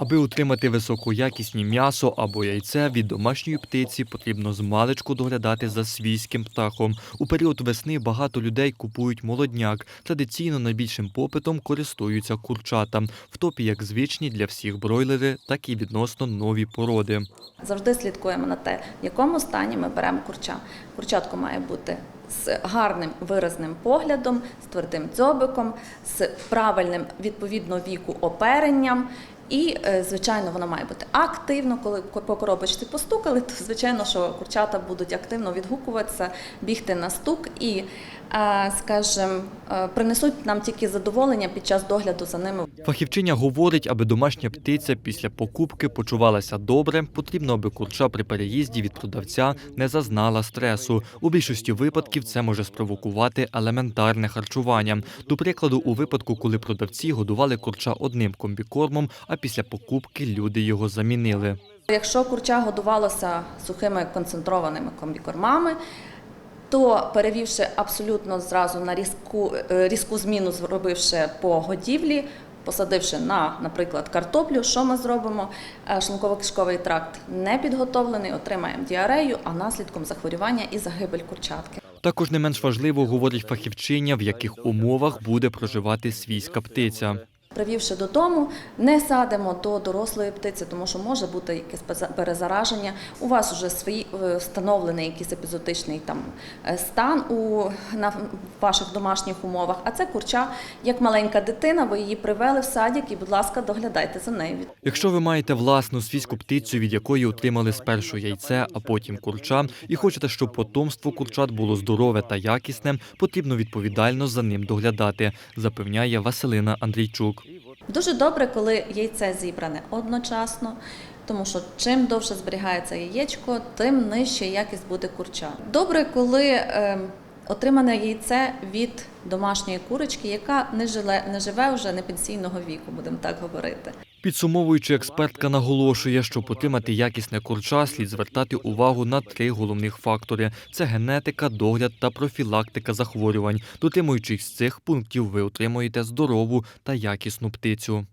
Аби утримати високоякісні м'ясо або яйце від домашньої птиці, потрібно змалечку доглядати за свійським птахом. У період весни багато людей купують молодняк. Традиційно найбільшим попитом користуються курчата. В топі як звичні для всіх бройлери, так і відносно нові породи. Завжди слідкуємо на те, в якому стані ми беремо курча. Курчатко має бути з гарним виразним поглядом, з твердим дзьобиком, з правильним відповідно віку оперенням. І, е, звичайно, воно має бути активно. Коли по коробочці постукали, то звичайно, що курчата будуть активно відгукуватися, бігти на стук і, е, скажімо, е, принесуть нам тільки задоволення під час догляду за ними. Фахівчиня говорить, аби домашня птиця після покупки почувалася добре, потрібно, аби курча при переїзді від продавця не зазнала стресу. У більшості випадків це може спровокувати елементарне харчування. До прикладу, у випадку, коли продавці годували курча одним комбікормом, а після покупки люди його замінили. Якщо курча годувалося сухими концентрованими комбікормами, то перевівши абсолютно зразу на різку, е, різку зміну, зробивши по годівлі, посадивши на, наприклад, картоплю, що ми зробимо? Е, Шлунково-кишковий тракт не підготовлений, отримаємо діарею, а наслідком захворювання і загибель курчатки. Також не менш важливо, говорить фахівчиня, в яких умовах буде проживати свійська птиця. Привівши додому, не садимо до дорослої птиці, тому що може бути якесь перезараження. У вас вже свій е, встановлений якийсь епізотичний там е, стан у на ваших домашніх умовах. А це курча як маленька дитина. Ви її привели в садик і, будь ласка, доглядайте за нею. Якщо ви маєте власну свійську птицю, від якої отримали спершу яйце, а потім курча, і хочете, щоб потомство курчат було здорове та якісне, потрібно відповідально за ним доглядати, запевняє Василина Андрійчук. Дуже добре, коли яйце зібране одночасно, тому що чим довше зберігається яєчко, тим нижча якість буде курча. Добре, коли е, отримане яйце від домашньої курочки, яка не живе, не живе вже не пенсійного віку, будемо так говорити. Підсумовуючи, експертка наголошує, що отримати якісне курча слід звертати увагу на три головних фактори: це генетика, догляд та профілактика захворювань. Дотримуючись цих пунктів, ви отримуєте здорову та якісну птицю.